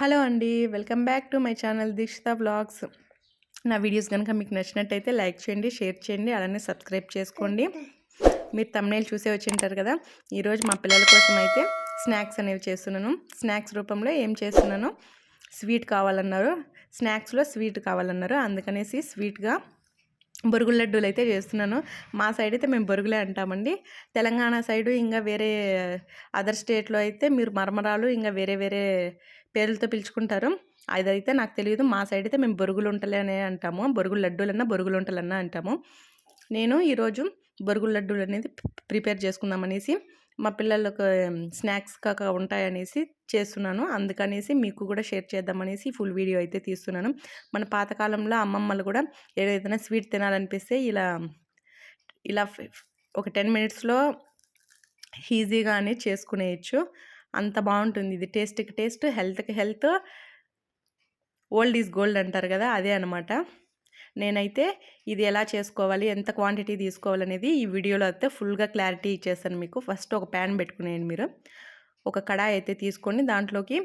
Hello అండి welcome back to my channel Deekshitha blogs నా videos కనుక మీకు నచ్చినట్టయితే లైక్ చేయండి షేర్ చేయండి అలానే సబ్స్క్రైబ్ చేసుకోండి. మీరు తమ్నేలు చూసే వచ్చి ఉంటారు కదా ఈరోజు మా పిల్లల కోసం అయితే స్నాక్స్ అనేవి చేస్తున్నాను. స్నాక్స్ రూపంలో ఏం చేస్తున్నాను? స్వీట్ కావాలన్నారు. స్నాక్స్లో స్వీట్ కావాలన్నారు. అందుకనేసి స్వీట్గా బొరుగుల లడ్డూలు అయితే చేస్తున్నాను. మా సైడ్ అయితే మేము బొరుగులే అంటామండి. తెలంగాణ సైడు ఇంకా వేరే అదర్ స్టేట్లో అయితే మీరు మరమరాలు ఇంకా వేరే వేరే పేర్లతో పిలుచుకుంటారు. అదైతే నాకు తెలియదు మా సైడ్ అయితే మేము బొరుగులు ఉంటలేనే అంటాము. బొరుగులు లడ్డూలన్నా బొరుగులు ఉంటలన్నా అంటాము. నేను ఈరోజు బొరుగుల లడ్డూలు అనేది ప్రిపేర్ చేసుకుందాం అనేసి మా పిల్లలకు స్నాక్స్ కాక ఉంటాయనేసి చేస్తున్నాను. అందుకనేసి మీకు కూడా షేర్ చేద్దామనేసి ఫుల్ వీడియో అయితే తీస్తున్నాను. మన పాతకాలంలో అమ్మమ్మలు కూడా ఏదైనా స్వీట్ తినాలనిపిస్తే ఇలా ఇలా ఒక టెన్ మినిట్స్లో ఈజీగానే చేసుకునేయచ్చు. అంత బాగుంటుంది. ఇది టేస్ట్కి టేస్ట్ హెల్త్కి హెల్త్. ఓల్డ్ ఈజ్ గోల్డ్ అంటారు కదా అదే అనమాట నేనైతే ఇది ఎలా చేసుకోవాలి ఎంత క్వాంటిటీ తీసుకోవాలనేది ఈ వీడియోలో అయితే ఫుల్గా క్లారిటీ ఇచ్చేస్తాను మీకు. ఫస్ట్ ఒక ప్యాన్ పెట్టుకునేయండి మీరు. ఒక కడాయి అయితే తీసుకొని దాంట్లోకి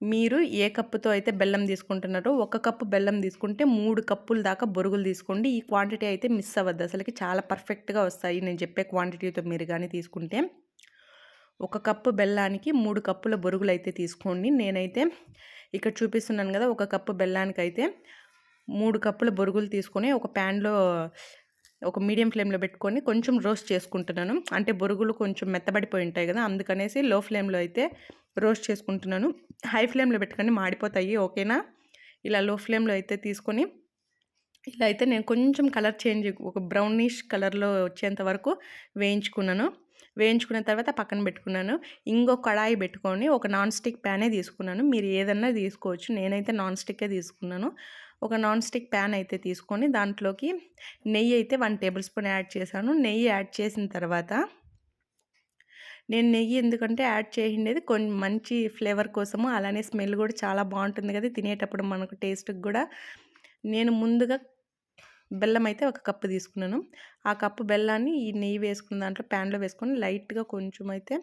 మీరు ఏ కప్పుతో అయితే బెల్లం తీసుకుంటున్నారో ఒక కప్పు బెల్లం తీసుకుంటే మూడు కప్పుల దాకా బొరుగులు తీసుకోండి. ఈ క్వాంటిటీ అయితే మిస్ అవ్వద్దు. అసలుకి చాలా పర్ఫెక్ట్గా వస్తాయి. నేను చెప్పే క్వాంటిటీతో మీరు కానీ తీసుకుంటే. ఒక కప్పు బెల్లానికి మూడు కప్పుల బొరుగులు అయితే తీసుకోండి. నేనైతే ఇక్కడ చూపిస్తున్నాను కదా ఒక కప్పు బెల్లానికి అయితే మూడు కప్పుల బొరుగులు తీసుకొని ఒక ప్యాన్లో ఒక మీడియం ఫ్లేమ్లో పెట్టుకొని కొంచెం రోస్ట్ చేసుకుంటున్నాను. అంటే బొరుగులు కొంచెం మెత్తబడిపోయి ఉంటాయి కదా అందుకనేసి లో ఫ్లేమ్లో అయితే రోస్ట్ చేసుకుంటున్నాను. హై ఫ్లేమ్లో పెట్టుకొని మాడిపోతాయి ఓకేనా? ఇలా లో ఫ్లేమ్లో అయితే తీసుకొని ఇలా అయితే నేను కొంచెం కలర్ చేంజ్ ఒక బ్రౌనిష్ కలర్లో వచ్చేంత వరకు వేయించుకున్నాను. వేయించుకున్న తర్వాత పక్కన పెట్టుకున్నాను. ఇంకో కడాయి పెట్టుకొని ఒక నాన్ స్టిక్ ప్యానే తీసుకున్నాను. మీరు ఏదన్నా తీసుకోవచ్చు. నేనైతే నాన్ స్టిక్కే తీసుకున్నాను. ఒక నాన్ స్టిక్ ప్యాన్ అయితే తీసుకొని దాంట్లోకి నెయ్యి అయితే వన్ టేబుల్ స్పూన్ యాడ్ చేశాను. నెయ్యి యాడ్ చేసిన తర్వాత నేను నెయ్యి ఎందుకంటే యాడ్ చేసిండేది కొంచెం మంచి ఫ్లేవర్ కోసము. అలానే స్మెల్ కూడా చాలా బాగుంటుంది కదా తినేటప్పుడు మనకు టేస్ట్కి కూడా. నేను ముందుగా బెల్లం అయితే ఒక కప్పు తీసుకున్నాను. ఆ కప్పు బెల్లాన్ని ఈ నెయ్యి వేసుకున్న దాంట్లో ప్యాన్లో వేసుకొని లైట్గా కొంచెం అయితే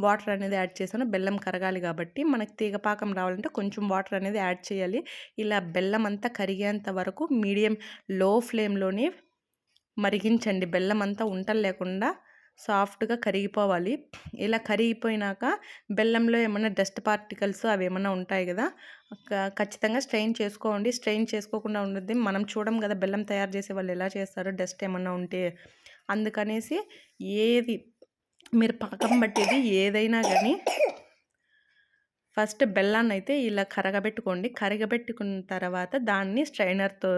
వాటర్ అనేది యాడ్ చేశాను. బెల్లం కరగాలి కాబట్టి మనకి తీగపాకం రావాలంటే కొంచెం వాటర్ అనేది యాడ్ చేయాలి. ఇలా బెల్లం అంతా కరిగేంత వరకు మీడియం లో ఫ్లేమ్లోనే మరిగించండి. బెల్లం అంతా ఉంటలు లేకుండా సాఫ్ట్గా కరిగిపోవాలి. ఇలా కరిగిపోయినాక బెల్లంలో ఏమైనా డస్ట్ పార్టికల్స్ అవి ఏమైనా ఉంటాయి కదా ఖచ్చితంగా స్ట్రెయిన్ చేసుకోండి. స్ట్రెయిన్ చేసుకోకుండా ఉండద్ది. మనం చూడం కదా బెల్లం తయారు చేసే వాళ్ళు ఎలా చేస్తారో డస్ట్ ఏమన్నా ఉంటే. అందుకనేసి ఏది మీరు పాకం పట్టేది ఏదైనా కానీ ఫస్ట్ బెల్లాన్ని అయితే ఇలా కరగబెట్టుకోండి. కరగబెట్టుకున్న తర్వాత దాన్ని స్ట్రైనర్తో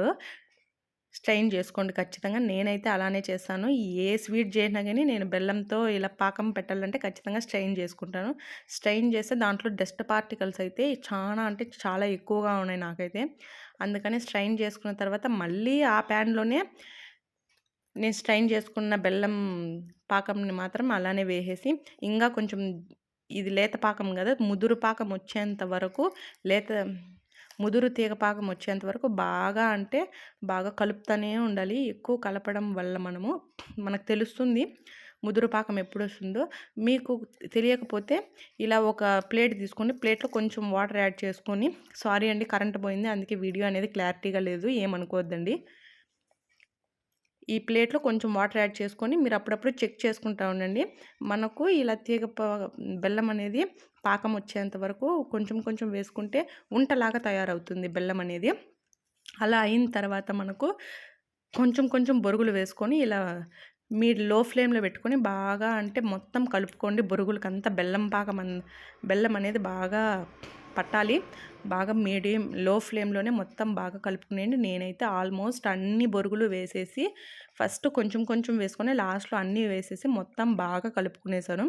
స్ట్రెయిన్ చేసుకోండి ఖచ్చితంగా. నేనైతే అలానే చేస్తాను. ఏ స్వీట్ చేసినా కానీ నేను బెల్లంతో ఇలా పాకం పెట్టాలంటే ఖచ్చితంగా స్ట్రెయిన్ చేసుకుంటాను. స్ట్రెయిన్ చేస్తే దాంట్లో డస్ట్ పార్టికల్స్ అయితే చాలా అంటే చాలా ఎక్కువగా ఉన్నాయి నాకైతే. అందుకని స్ట్రెయిన్ చేసుకున్న తర్వాత మళ్ళీ ఆ ప్యాన్లోనే నేను స్ట్రైన్ చేసుకున్న బెల్లం పాకంని మాత్రం అలానే వేసేసి ఇంకా కొంచెం ఇది లేత పాకం కదా ముదురు పాకం వచ్చేంత వరకు లేత ముదురు తీగ పాకం వచ్చేంత వరకు బాగా అంటే బాగా కలుపుతూనే ఉండాలి. ఎక్కువ కలపడం వల్ల మనము మనకు తెలుస్తుంది ముదురు పాకం ఎప్పుడు వస్తుందో మీకు తెలియకపోతే ఇలా ఒక ప్లేట్ తీసుకొని ప్లేట్లో కొంచెం వాటర్ యాడ్ చేసుకొని సారీ అండి కరెంట్ పోయింది అందుకే వీడియో అనేది క్లారిటీగా లేదు ఏమనుకోవద్దండి. ఈ ప్లేట్లో కొంచెం వాటర్ యాడ్ చేసుకొని మీరు అప్పుడప్పుడు చెక్ చేసుకుంటా ఉండండి. మనకు ఇలా తీగ బెల్లం అనేది పాకం వచ్చేంత వరకు కొంచెం కొంచెం వేసుకుంటే ఉంటలాగా తయారవుతుంది బెల్లం అనేది. అలా అయిన తర్వాత మనకు కొంచెం కొంచెం బొరుగులు వేసుకొని ఇలా మీరు లో ఫ్లేమ్లో పెట్టుకొని బాగా అంటే మొత్తం కలుపుకోండి బొరుగులకి అంతా బెల్లం పాకం బెల్లం అనేది బాగా పట్టాలి. బాగా మీడియం లో ఫ్లేమ్లోనే మొత్తం బాగా కలుపుకునేయండి. నేనైతే ఆల్మోస్ట్ అన్ని బొరుగులు వేసేసి ఫస్ట్ కొంచెం కొంచెం వేసుకొని లాస్ట్లో అన్నీ వేసేసి మొత్తం బాగా కలుపుకునేసాను.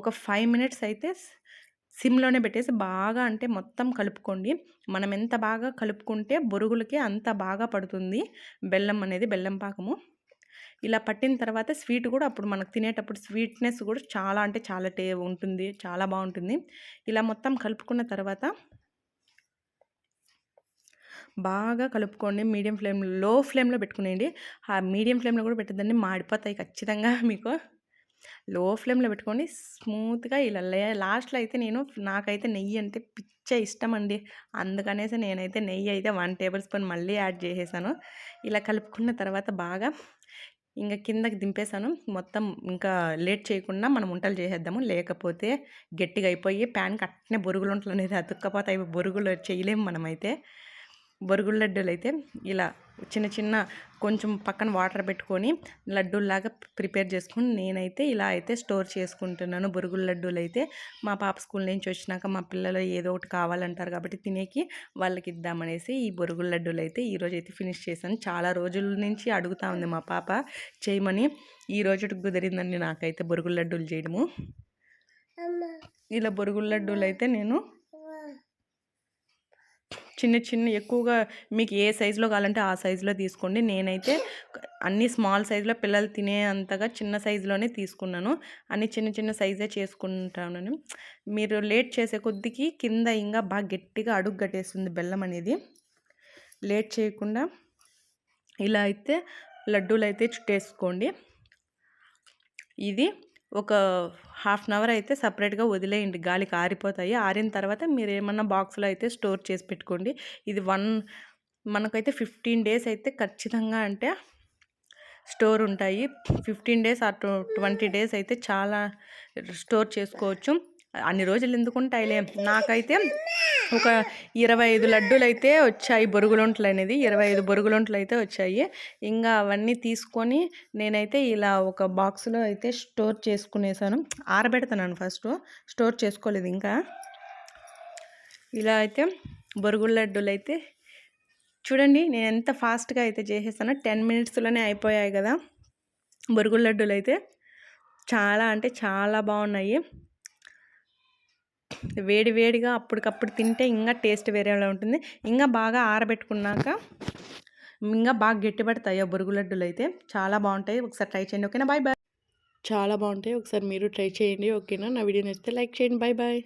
ఒక ఫైవ్ మినిట్స్ అయితే సిమ్లోనే పెట్టేసి బాగా అంటే మొత్తం కలుపుకోండి. మనం ఎంత బాగా కలుపుకుంటే బొరుగులకి అంత బాగా పడుతుంది. బెల్లం అనేది బెల్లం పాకము. ఇలా పట్టిన తర్వాత స్వీట్ కూడా అప్పుడు మనకు తినేటప్పుడు స్వీట్నెస్ కూడా చాలా అంటే చాలా టే ఉంటుంది చాలా బాగుంటుంది. ఇలా మొత్తం కలుపుకున్న తర్వాత బాగా కలుపుకోండి. మీడియం ఫ్లేమ్లో ఫ్లేమ్లో పెట్టుకునేయండి. ఆ మీడియం ఫ్లేమ్లో కూడా పెట్టదండి మాడిపోతాయి ఖచ్చితంగా మీకు. లో ఫ్లేమ్‌లో పెట్టుకొని స్మూత్‌గా ఇలా లాస్ట్‌లో అయితే నేను నాకైతే నెయ్యి అంటే పిచ్చ ఇష్టం అండి. అందుకనేసి నేనైతే నెయ్యి అయితే వన్ టేబుల్ స్పూన్ మళ్ళీ యాడ్ చేసేసాను. ఇలా కలుపుకున్న తర్వాత బాగా ఇంకా కిందకి దింపేసాను. మొత్తం ఇంకా లేట్ చేయకుండా మనం వంటలు చేసేద్దాము. లేకపోతే గట్టిగా అయిపోయి ప్యాన్‌కి అట్నే బొరుగులుంటలు అనేది అవి బొరుగులు చేయలేము మనమైతే. బొరుగుల లడ్డూలైతే ఇలా చిన్న చిన్న కొంచెం పక్కన వాటర్ పెట్టుకొని లడ్డూల్లాగా ప్రిపేర్ చేసుకొని నేనైతే ఇలా అయితే స్టోర్ చేసుకుంటున్నాను బొరుగుల లడ్డూలైతే. మా పాప స్కూల్ నుంచి వచ్చినాక మా పిల్లలు ఏదో ఒకటి కావాలంటారు కాబట్టి తినేకి వాళ్ళకి ఇద్దామనేసి ఈ బొరుగుల లడ్డూలైతే ఈరోజైతే ఫినిష్ చేశాను. చాలా రోజుల నుంచి అడుగుతా ఉంది మా పాప చేయమని. ఈ రోజుటికి కుదిరిందండి నాకైతే బొరుగుల లడ్డూలు చేయడము. ఇలా బొరుగుల లడ్డూలైతే నేను చిన్న చిన్న ఎక్కువగా మీకు ఏ సైజులో కావాలంటే ఆ సైజులో తీసుకోండి. నేనైతే అన్ని స్మాల్ సైజులో పిల్లలు తినే అంతగా చిన్న సైజులోనే తీసుకున్నాను. అన్ని చిన్న చిన్న సైజే చేసుకుంటాను. మీరు లేట్ చేసే కొద్దికి కింద ఇంకా బాగా గట్టిగా అడుగు కట్టేస్తుంది బెల్లం అనేది. లేట్ చేయకుండా ఇలా అయితే లడ్డూలు అయితే చుట్టేసుకోండి. ఇది ఒక హాఫ్ అన్ అవర్ అయితే సపరేట్‌గా వదిలేయండి. గాలికి ఆరిపోతాయి. ఆరిన తర్వాత మీరు ఏమన్నా బాక్స్‌లో అయితే స్టోర్ చేసి పెట్టుకోండి. ఇది వన్ మనకైతే 15 డేస్ అయితే ఖచ్చితంగా అంటే స్టోర్ ఉంటాయి. 15 డేస్ ఆ ట్వంటీ డేస్ అయితే చాలా స్టోర్ చేసుకోవచ్చు. అన్ని రోజులు ఎందుకుంటాయిలే. నాకైతే ఒక 25 లడ్డూలైతే వచ్చాయి బొరుగులొంట్లు అనేది ఇరవై ఐదు బొరుగులొంట్లు అయితే వచ్చాయి. ఇంకా అవన్నీ తీసుకొని నేనైతే ఇలా ఒక బాక్స్‌లో అయితే స్టోర్ చేసుకునేసాను. ఆరబెడతాను ఫస్ట్ స్టోర్ చేసుకోలేదు ఇంకా. ఇలా అయితే బొరుగుల లడ్డూలైతే చూడండి నేను ఎంత ఫాస్ట్‌గా అయితే చేసేసానో 10 మినిట్స్‌లోనే అయిపోయాయి కదా బొరుగుల లడ్డూలు అయితే చాలా అంటే చాలా బాగున్నాయి వేడి వేడిగా అప్పటికప్పుడు తింటే ఇంకా టేస్ట్ వేరేలా ఉంటుంది. ఇంకా బాగా ఆరబెట్టుకున్నాక ఇంకా బాగా గట్టిపడతాయి ఆ బొరుగు లడ్డూలైతే. చాలా బాగుంటాయి ఒకసారి ట్రై చేయండి. ఓకేనా? Bye bye. చాలా బాగుంటాయి ఒకసారి మీరు ట్రై చేయండి. ఓకేనా? నా వీడియో నచ్చితే లైక్ చేయండి. Bye bye.